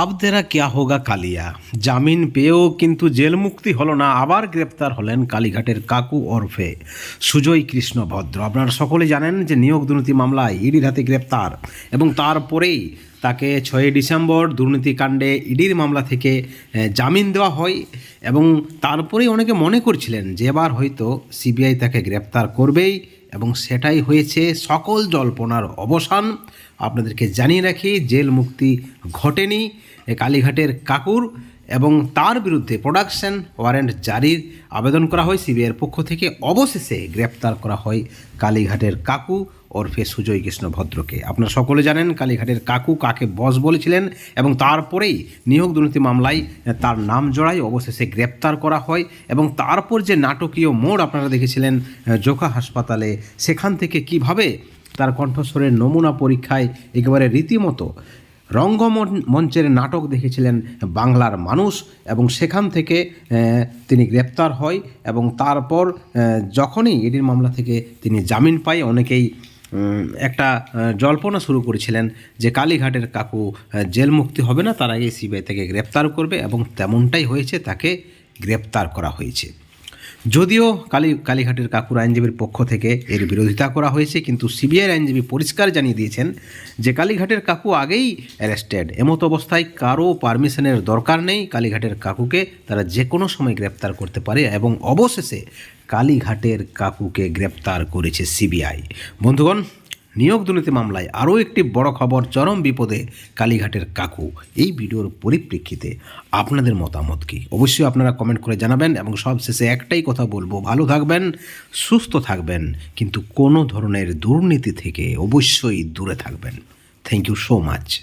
আব তেরা ক্যা হোগা কালিয়া? জামিন পেয়েও কিন্তু জেল মুক্তি হলো না, আবার গ্রেপ্তার হলেন কালীঘাটের কাকু ওরফে সুজয় কৃষ্ণ ভদ্র আপনারা সকলে জানেন যে নিয়োগ দুর্নীতি মামলায় ইডির হাতে গ্রেপ্তার এবং তারপরেই তাকে ছয়ই ডিসেম্বর দুর্নীতিকাণ্ডে ইডির মামলা থেকে জামিন দেওয়া হয় এবং তারপরেই অনেকে মনে করছিলেন যে এবার হয়তো সিবিআই তাকে গ্রেপ্তার করবেই। এবং সেটাই হয়েছে সকল জল্পনার অবসান। আপনাদেরকে জানিয়ে রাখি জেল মুক্তি ঘটেনি কালীঘাটের কাকুর এবং তার বিরুদ্ধে প্রোডাকশন ওয়ারেন্ট জারির আবেদন করা হয় সিবিআইয়ের পক্ষ থেকে। অবশেষে গ্রেপ্তার করা হয় কালীঘাটের কাকু ওরফে সুজয় কৃষ্ণ ভদ্রকে। আপনারা সকলে জানেন কালীঘাটের কাকু কাকে বস বলেছিলেন এবং তারপরেই নিয়োগ দুর্নীতি মামলায় তার নাম জড়াই অবশেষে গ্রেপ্তার করা হয় এবং তারপর যে নাটকীয় মোড় আপনারা দেখেছিলেন জোকা হাসপাতালে, সেখান থেকে কীভাবে তার কণ্ঠস্বরের নমুনা পরীক্ষায় একেবারে রীতিমতো রঙ্গমঞ্চের নাটক দেখেছিলেন বাংলার মানুষ এবং সেখান থেকে তিনি গ্রেপ্তার হয় এবং তারপর যখনই ইডির মামলা থেকে তিনি জামিন পায়, অনেকেই একটা জল্পনা শুরু করেছিলেন যে কালীঘাটের কাকু জেল মুক্তি হবে না, তার আগে সিবিআই থেকে গ্রেপ্তার করবে এবং তেমনটাই হয়েছে, তাকে গ্রেপ্তার করা হয়েছে। যদিও কালী কালীঘাটের কাকুর আইনজীবীর পক্ষ থেকে এর বিরোধিতা করা হয়েছে, কিন্তু সিবিআই আইনজীবী পরিষ্কার জানিয়ে দিয়েছেন যে কালীঘাটের কাকু আগেই অ্যারেস্টেড। এমত অবস্থায় কারও পারমিশনের দরকার নেই, কালীঘাটের কাকুকে তারা যে কোনো সময় গ্রেপ্তার করতে পারে এবং অবশেষে কালীঘাটের কাকুকে গ্রেপ্তার করেছে সিবিআই। বন্ধুগণ নিয়োগ দুর্নীতি মামলায় আরও একটি বড় খবর, চরম বিপদে কালীঘাটের কাকু। এই ভিডিওর পরিপ্রেক্ষিতে আপনাদের মতামত কি? অবশ্যই আপনারা কমেন্ট করে জানাবেন এবং সবশেষে একটাই কথা বলব, ভালো থাকবেন, সুস্থ থাকবেন, কিন্তু কোনো ধরনের দুর্নীতি থেকে অবশ্যই দূরে থাকবেন। Thank you so much